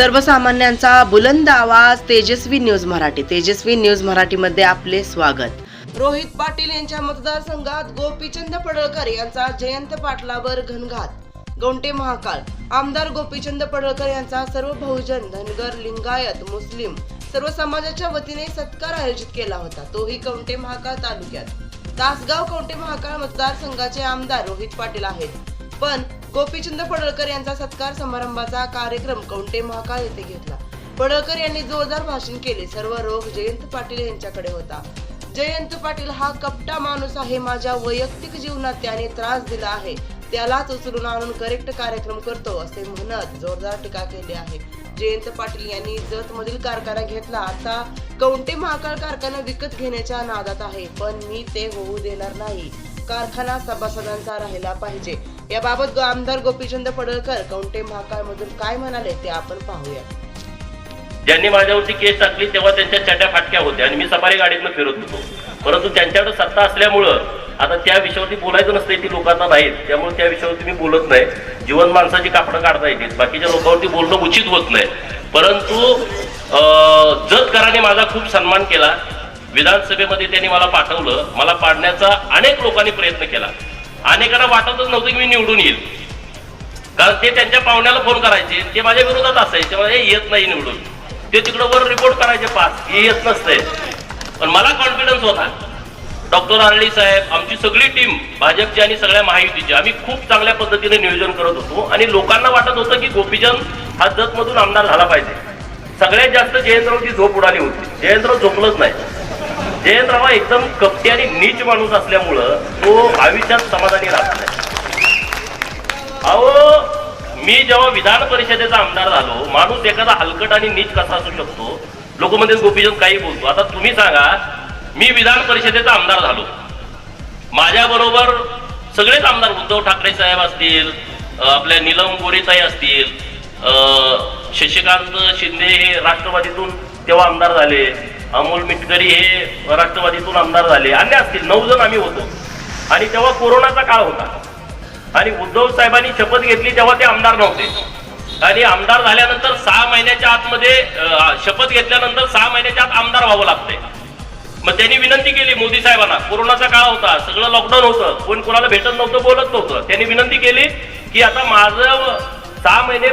सर्वसामान्यांचा बुलंद आवाज तेजस्वी न्यूज मराठी. तेजस्वी न्यूज मराठीमध्ये आपले स्वागत. रोहित पाटील यांच्या मतदारसंघात गोपीचंद पडळकर यांचा जयंत पाटलावर घनघात. गोंटे महाकाळ आमदार गोपीचंद पडळकर यांचा सर्व बहुजन धनगर लिंगायत मुस्लिम सर्व समाजाच्या वतीने सत्कार आयोजित केला होता. तोही कवंटे महाकाळ तालुक्यात. तासगाव कवंटे महाकाळ मतदारसंघाचे आमदार रोहित पाटील आहेत. पण गोपीचंद पडळकर यांचा सत्कार समारंभाचा कार्यक्रम कवंटे महाकाळ येथे घेतला. पडळकर यांनी जोरदार भाषण केले. सर्व रोग जयंत पाटील यांच्याकडे होता. जयंत पाटील हा कपटा माणूस आहे. माझ्या वैयक्तिक जीवनात त्याने त्रास दिला आहे. त्यालाच उचलून आणून करेक्ट कार्यक्रम करतो असे म्हणत जोरदार टीका केली आहे. जयंत पाटील यांनी जत मधील कारखाना घेतला. आता कवंटे महाकाळ कारखाना विकत घेण्याच्या नादात आहे. पण मी ते होऊ देणार नाही. कारखाना सभासदांचा राहिला पाहिजे. याबाबत आमदार गोपीचंद पडळकर कवंटे महाकाळ मधून काय म्हणाले ते आपण पाहूया. ज्यांनी माझ्यावरती केस टाकली तेव्हा त्यांच्या चड्या फाटक्या होत्या आणि मी सफारी गाडीतनं फिरत होतो. परंतु त्यांच्याकडे सत्ता असल्यामुळं आता त्या विषयावरती बोलायचं नसतं ती लोकांना नाहीत. त्यामुळे त्या विषयावरती मी बोलत नाही. जीवन माणसाची कापडं काढता येतील. बाकीच्या लोकांवरती बोलणं उचित होत नाही. परंतु अं, जतकरांनी माझा खूप सन्मान केला. विधानसभेमध्ये त्यांनी मला पाठवलं मला पाडण्याचा अनेक लोकांनी प्रयत्न केला. अनेकांना वाटतच नव्हतं की मी निवडून येईल. कारण ते त्यांच्या पाहुण्याला फोन करायचे ते माझ्या विरोधात असायचे म्हणजे हे येत नाही निवडून. ते तिकडं वर रिपोर्ट करायचे पास हे येत नसतंय. पण मला कॉन्फिडन्स होता. डॉक्टर आरळी साहेब आमची सगळी टीम भाजपची आणि सगळ्या महायुतीची आम्ही खूप चांगल्या पद्धतीने नियोजन करत होतो आणि लोकांना वाटत होतं की गोपीचंद हा जतमधून आमदार झाला पाहिजे. सगळ्यात जास्त जयंतरावची झोप उडाली होती. जयंतराव झोपलंच नाही. जयंतराव एकदम कपटी आणि नीच माणूस असल्यामुळं तो आयुष्यात समाधानी राहत नाही. अहो मी जेव्हा विधान परिषदेचा आमदार झालो माणूस एखादा हलकट आणि नीच कसा असू शकतो? लोक म्हणजे गोपीचंद काही बोलतो. आता तुम्ही सांगा मी विधान परिषदेचा आमदार झालो. माझ्या बरोबर सगळेच आमदार उद्धव ठाकरे साहेब असतील आपल्या नीलम गोरेताई असतील शशिकांत शिंदे हे राष्ट्रवादीतून तेव्हा आमदार झाले. अमोल मिटकरी हे राष्ट्रवादीतून आमदार झाले. अन्य असतील नऊ जण आम्ही होतो. आणि तेव्हा कोरोनाचा काळ होता. आणि उद्धव साहेबांनी शपथ घेतली तेव्हा ते आमदार नव्हते. आणि आमदार झाल्यानंतर सहा महिन्याच्या आतमध्ये शपथ घेतल्यानंतर सहा महिन्याच्या आत आमदार व्हावं लागतंय. मग त्यांनी विनंती केली मोदी साहेबांना. कोरोनाचा काळ होता सगळं लॉकडाऊन होतं. कोण कोणाला भेटत नव्हतं बोलत नव्हतं. त्यांनी विनंती केली की आता माझं सहा महिने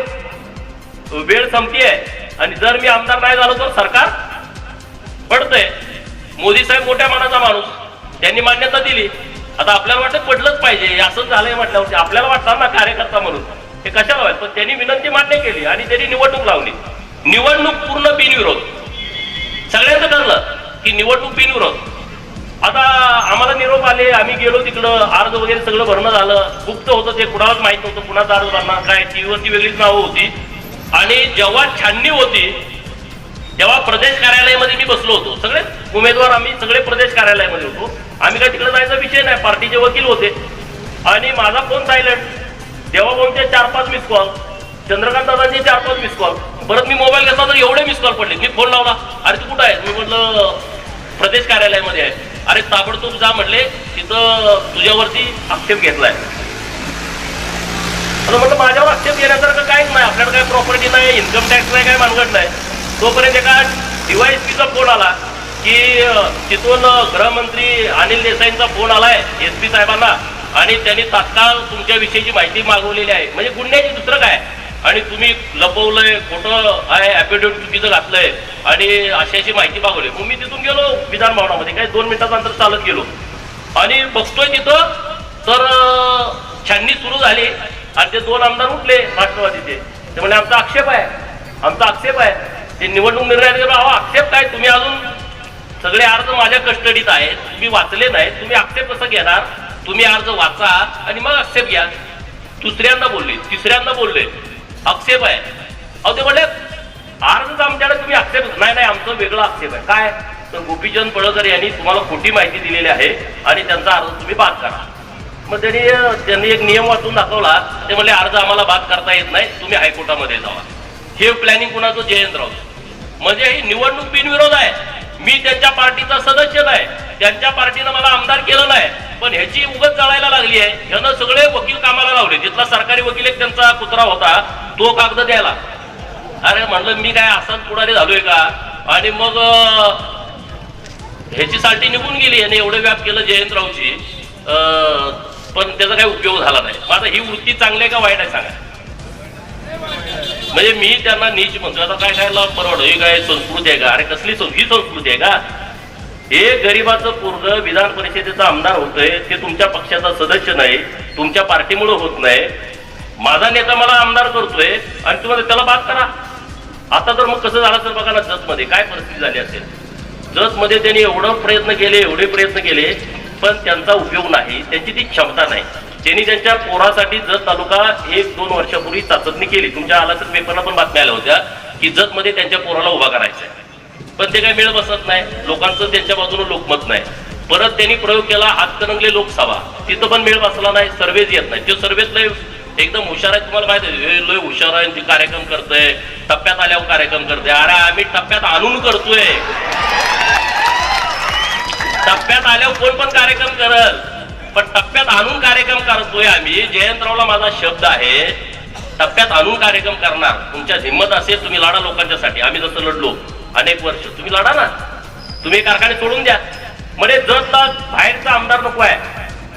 वेळ संपती आहे आणि जर मी आमदार नाही झालो तर सरकार पडतंय. मोदी साहेब मोठ्या मनाचा माणूस. त्यांनी मान्यता दिली. आता आपल्याला वाटत पडलंच पाहिजे. असंच झालंय म्हटल्यावरती आपल्याला वाटतं ना कार्यकर्ता म्हणून. हे कशाला व्हायचं? पण त्यांनी विनंती मान्य केली आणि त्यांनी निवडणूक लावली. निवडणूक पूर्ण बिनविरोध. सगळ्यांचं ठरलं की निवडणूक बिनविरोध. आता आम्हाला निरोप आले. आम्ही गेलो तिकडं. अर्ज वगैरे सगळं भरणं झालं. गुप्त होतं ते. कुणालाच माहीत नव्हतं कुणाचा अर्ज भरणार काय? टीव्हीवरती वेगळीच नावं होती. आणि जेव्हा छाननी होती तेव्हा प्रदेश कार्यालयामध्ये मी बसलो होतो सगळे उमेदवार आम्ही सगळे प्रदेश कार्यालयामध्ये होतो. आम्ही काय तिकडे जायचा विषय नाही पार्टीचे वकील होते. आणि माझा फोन सायलेंट. तेव्हा चार पाच मिस कॉल चंद्रकांत दादांचे चार पाच मिस कॉल परत मी मोबाईल घेतला तर एवढे मिस कॉल पडले. मी फोन लावला अरे तू कुठं आहे मी म्हटलं प्रदेश कार्यालयामध्ये आहे. अरे ताबडतोब जा म्हटले तिथं तुझ्यावरती आक्षेप घेतलाय. आता म्हटलं माझ्यावर आक्षेप घेण्यासारखं काहीच नाही. आपल्याकडे काय प्रॉपर्टी नाही इन्कम टॅक्स नाही काय मानगड नाही. तोपर्यंत एका डीवायएसपीचा फोन आला की तिथून गृहमंत्री अनिल देसाईंचा फोन आलाय एस पी साहेबांना आणि त्यांनी तात्काळ तुमच्याविषयीची माहिती मागवलेली आहे. म्हणजे गुन्ह्याची दुसरं काय? आणि तुम्ही लपवलंय खोटं आहे ऍफिडेव्हिट चुकीचं घातलंय आणि अशी अशी माहिती मागवली. मग मी तिथून गेलो विधान भवनामध्ये. काही दोन मिनिटाचं अंतर चालत गेलो. आणि बघतोय तिथं तर छाननी सुरू झाली. आणि ते दोन आमदार उठले राष्ट्रवादीचे. ते म्हणजे आमचा आक्षेप आहे. आमचा आक्षेप आहे. ते निवडणूक निर्णय दिला, अहो आक्षेप काय तुम्ही अजून सगळे अर्ज माझ्या कस्टडीत आहेत. तुम्ही वाचले नाहीत. तुम्ही आक्षेप कसं घेणार? तुम्ही अर्ज वाचा आणि मग आक्षेप घ्या. दुसऱ्यांदा बोलले. तिसऱ्यांदा बोलले. आक्षेप आहे. अहो ते म्हणले अर्ज आमच्याकडे तुम्ही आक्षेप नाही नाही आमचं वेगळं आक्षेप आहे. काय? तर गोपीचंद पळकर यांनी तुम्हाला खोटी माहिती दिलेली आहे आणि त्यांचा अर्ज तुम्ही बाद करा. मग त्यांनी त्यांनी एक नियम वाचून दाखवला. ते म्हणले अर्ज आम्हाला बाद करता येत नाही. तुम्ही हायकोर्टामध्ये जावा. हे प्लॅनिंग कुणाचं? जयंतराव म्हणजे ही निवडणूक बिनविरोध आहे. मी त्यांच्या पार्टीचा सदस्य आहे त्यांच्या पार्टीनं मला आमदार केलं नाही. पण ह्याची उगत जळायला लागली आहे. ह्यानं सगळे वकील कामाला लावले. तिथला सरकारी वकील एक त्यांचा कुत्रा होता तो कागद द्यायला. अरे म्हणलं मी काय असाच पुढारी झालोय का? आणि मग ह्याची साठी निघून गेली आणि एवढं व्याप केलं जयंतरावची. अं, पण त्याचा काही उपयोग झाला नाही. माझा ही वृत्ती चांगली आहे का वाईट आहे सांगा. म्हणजे मी त्यांना नीच म्हणतो आता काय काय परवड? ही काय संस्कृती आहे का? अरे कसली ही संस्कृती आहे का? हे गरिबाचं पूर्ण विधान परिषदेचा आमदार होतोय. ते तुमच्या पक्षाचा सदस्य नाही. तुमच्या पार्टीमुळे होत नाही. माझा नेता मला आमदार करतोय. आणि तुम्हाला त्याला बाद करा. आता तर मग कसं झालं असेल बघा ना जतमध्ये काय परिस्थिती झाली असेल. जतमध्ये त्यांनी एवढं प्रयत्न केले एवढे प्रयत्न केले पण त्यांचा उपयोग नाही. त्यांची ती क्षमता नाही. त्यांनी त्यांच्या पोरासाठी जत तालुका एक दोन वर्षापूर्वी चाचणी केली. तुमच्या आला तर पेपरला पण बातम्या आल्या होत्या की जतमध्ये त्यांच्या पोराला उभा करायचा आहे पण ते काही मेळ बसत नाही. लोकांचं त्यांच्या बाजूने लोकमत नाही. परत त्यांनी प्रयोग केला हातकणंगले लोकसभा तिथं पण मेळ बसला नाही सर्वेच येत नाही ते सर्वेच लय एकदम हुशार आहे तुम्हाला माहिती आहे. लय हुशार आहे ते कार्यक्रम करतोय. टप्प्यात आल्यावर कार्यक्रम करतोय. अरे आम्ही टप्प्यात आणून करतोय. टप्प्यात आल्यावर कोण पण कार्यक्रम करल. पण टप्प्यात आणून कार्यक्रम करतोय आम्ही. जयंतरावला माझा शब्द आहे टप्प्यात आणून कार्यक्रम करणार. तुमच्या हिंमत असेल तुम्ही लढा लोकांच्यासाठी. आम्ही जसं लढलो अनेक वर्ष. तुम्ही लढा ना. तुम्ही कारखाने सोडून द्या. म्हणजे जतला बाहेरचा आमदार नको आहे.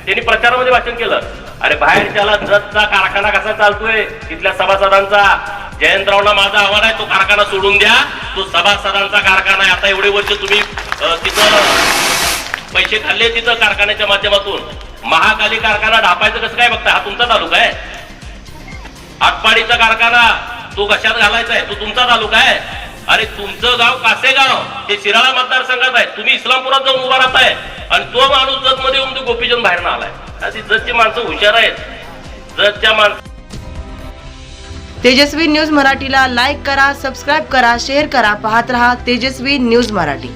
त्यांनी प्रचारामध्ये वाचन केलं. अरे बाहेरच्याला जतचा कारखाना कसा चालतोय? तिथल्या सभासदांचा. जयंतरावला माझा आव्हान आहे तो कारखाना सोडून द्या. तो सभासदांचा कारखाना आहे. आता एवढे वर्ष तुम्ही तिथं पैसे खाल्ले तिथं कारखान्याच्या माध्यमातून. महाकाली कारखाना ढापायचं कसं काय बघता? हा तुमचा तालुका आहे. आटपाडीचा कारखाना तो कशात घालायचा आहे तो तुमचा तालुका आहे. अरे तुमचं गाव कासेगाव हे शिराळा मतदारसंघात आहे. तुम्ही इस्लामपुरात जाऊन उभा राहताय. आणि तो माणूस जत मध्ये येऊन तो गोपीजन बाहेर आलाय. अशी जतची माणसं हुशार आहेत. जतच्या माणसं तेजस्वी न्यूज मराठीला लाईक करा सबस्क्राईब करा शेअर करा पाहत रहा तेजस्वी न्यूज मराठी.